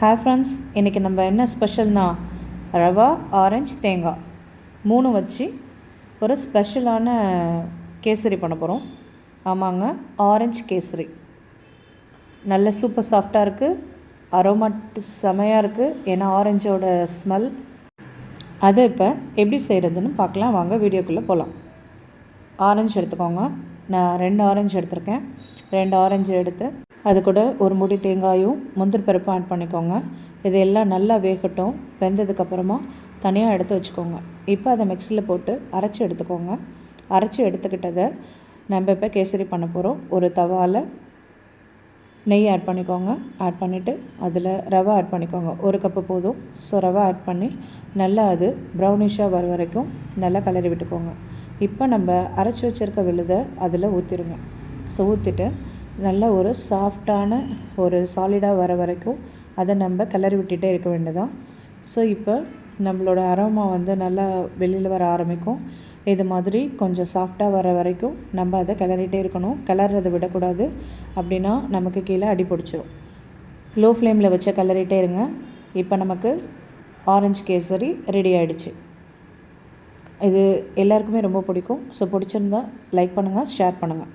Hi friends இன்றைக்கி நம்ம என்ன ஸ்பெஷல்னா ரவா ஆரஞ்சு தேங்காய். மூணு வச்சு ஒரு ஸ்பெஷலான கேசரி பண்ண போகிறோம் ஆமாங்க ஆரஞ்சு கேசரி. நல்ல சூப்பர் சாஃப்டாக இருக்குது அரோமாட்டு செமையாக இருக்குது ஏன்னா ஆரஞ்சோட ஸ்மெல் அது இப்போ எப்படி செய்கிறதுன்னு பார்க்கலாம். வாங்க வீடியோக்குள்ளே போகலாம் ஆரஞ்சு எடுத்துக்கோங்க. நான் ரெண்டு ஆரஞ்சு எடுத்திருக்கேன். ரெண்டு ஆரஞ்சு எடுத்து அது கூட ஒரு முடி தேங்காயும் முந்திரி பருப்பும் ஆட் பண்ணிக்கோங்க. இது எல்லாம் நல்லா வேகட்டும். வெந்ததுக்கப்புறமா தனியாக எடுத்து வச்சுக்கோங்க. இப்போ அதை மிக்சியில் போட்டு அரைச்சி எடுத்துக்கோங்க. அரைச்சி எடுத்துக்கிட்டதை நம்ம இப்போ கேசரி பண்ண போகிறோம் ஒரு தவாவில் நெய் ஆட் பண்ணிக்கோங்க. ஆட் பண்ணிவிட்டு அதில் ரவை ஆட் பண்ணிக்கோங்க. ஒரு கப்பு போதும். ஸோ ரவை ஆட் பண்ணி நல்லா அது ப்ரௌனிஷாக வர வரைக்கும் நல்லா கலரி விட்டுக்கோங்க. இப்போ நம்ம அரைச்சி வச்சுருக்க விழுதை அதில் ஊற்றிடுங்க ஸோ ஊற்றிட்டு நல்ல ஒரு சாஃப்டான ஒரு சாலிடாக வர வரைக்கும் அதை நம்ம கிளறி விட்டுகிட்டே இருக்க வேண்டியதான் ஸோ இப்போ நம்மளோட அரோமா வந்து நல்லா வெளியில் வர ஆரம்பிக்கும். இது மாதிரி கொஞ்சம் சாஃப்டாக வர வரைக்கும் நம்ம அதை கிளறிட்டே இருக்கணும். கிளறதை விடக்கூடாது. அப்படின்னா நமக்கு கீழே அடி பிடிச்சிடும் லோ ஃப்ளேமில் வச்சு கிளறிட்டே இருங்க. இப்போ நமக்கு ஆரஞ்சு கேசரி ரெடி ஆகிடுச்சு இது எல்லாருக்குமே ரொம்ப பிடிக்கும். ஸோ பிடிச்சிருந்தா லைக் பண்ணுங்கள் ஷேர் பண்ணுங்கள்